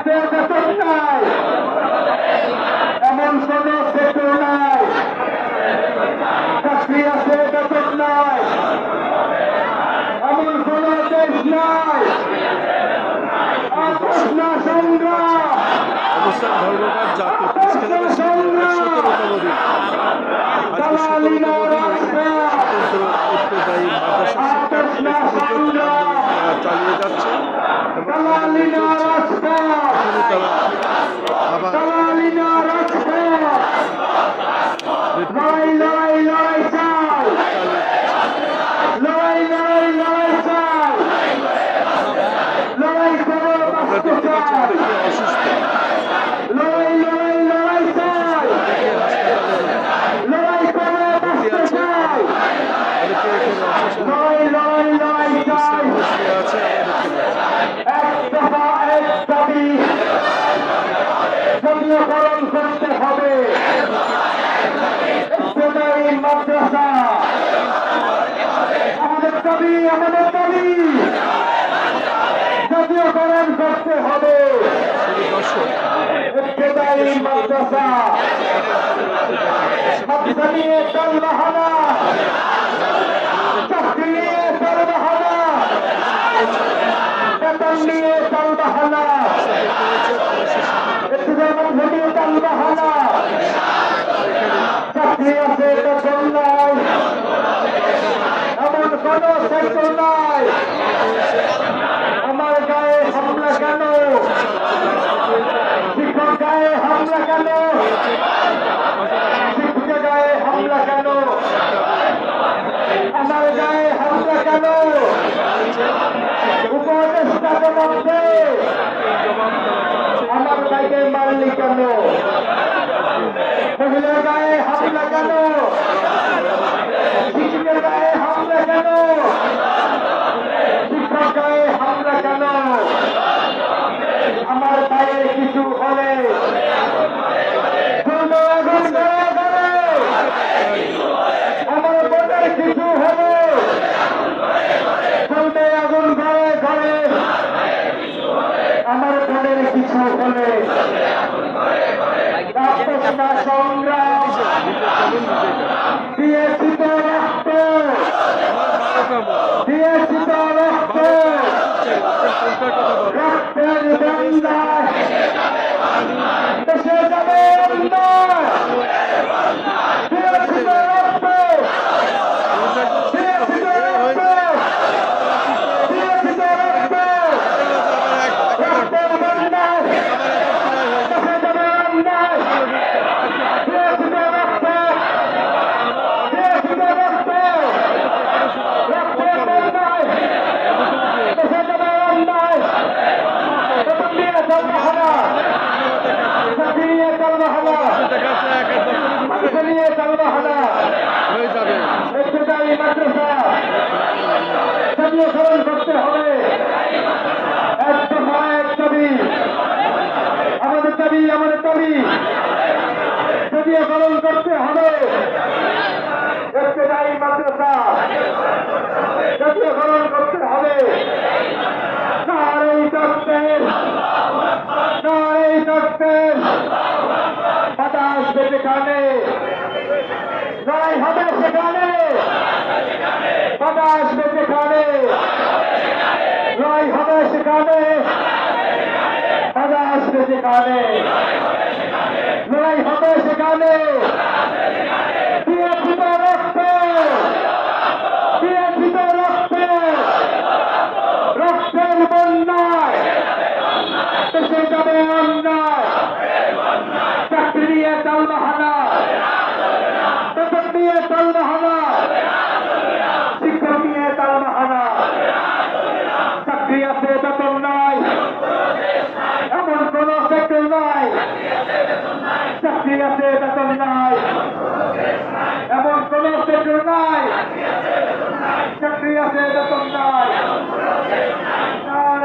বাপের বছর নাই এমন কোন সেতু নাই। চাকরি আছে বেতন নাই। এমন কোন দেশ নাই। আকৃষ্ণ সংগ্রাম। চালিয়ে যাচ্ছে ইবতদায়ী মাদ্রাসা। মাদ্রাসা নিয়ে বাহানা। চাকরি নিয়ে বাহানা। বেতন নিয়ে বাহানা। একটু যেমন ঘটিয়ে দল চাকরি আছে বেতন এমন কোন সেক্টর নাই আমার গায়ে হামলা কেন শিক্ষক গায়ে হামলা কেন শিক্ষকের গায়ে হামলা কেন আমার গায়ে হামলা কেন উপদেষ্টার মধ্যে আমার গায়ে মারলি কেন? মহিলার গায়ে হামলা কেন? শিক্ষকের গায়ে হামলা কেন? শিক্ষক গায়ে হামলা কেন? আমার গায়ে কিছু হলে কিছু হলে সংগ্রাম দিয়েছি তো রক্ত দিয়েছি তো রক্ত রক্তের গঙ্গায় দেশে যাবে অন্যায় দিয়েছি তো রক্ত দিয়েছি তো রক্ত দিয়েছি তো রক্ত রক্তের গঙ্গায় দেশে যাবে অন্যায় দিয়েছি তো রক্ত দিয়েছি তো রক্ত রক্তের গঙ্গায় দেশে যাবে অন্যায় বেতন দিয়ে চলবে হানা চাকরি মাদ্রাসা জাতীয়করণ করতে হবে। এক দফা, এক আমাদের দাবি আমাদের দাবি। জাতীয়করণ করতে হবে ইবতদায়ী মাদ্রাসা জাতীয়করণ করতে হবে নারী তত্ত্বের নারী তত্ত্বের কানে লড়াই হবে সেখানে। বাতাস আসবে সেখানে। লড়াই হবে সেখানে। বাতাস আসবে খানে লড়াই হবে সেখানে দিয়েছি তো রক্ত দিয়েছি তো রক্ত রক্তের বন্যায় দেশে যাবে অন্যায় চাকরি নিয়ে চাল বাহানা বেতন নিয়ে তাল বাহানা শিক্ষক নিয়ে তাল বাহানা চাকরি আছে বেতন নাই এমন কোন সেক্টর নাই চাকরি আছে বেতন নাই এমন কোন সেক্টর নাই চাকরি আছে বেতন নাই আর